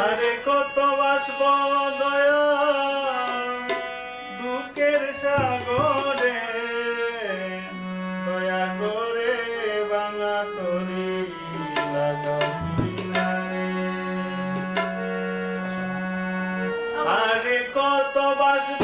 আরে কত বাসব দয়া। দুঃখের সাগরে দয়া করে বাংলা তরি লাগাও আচ্ছা। আরে কত বাসব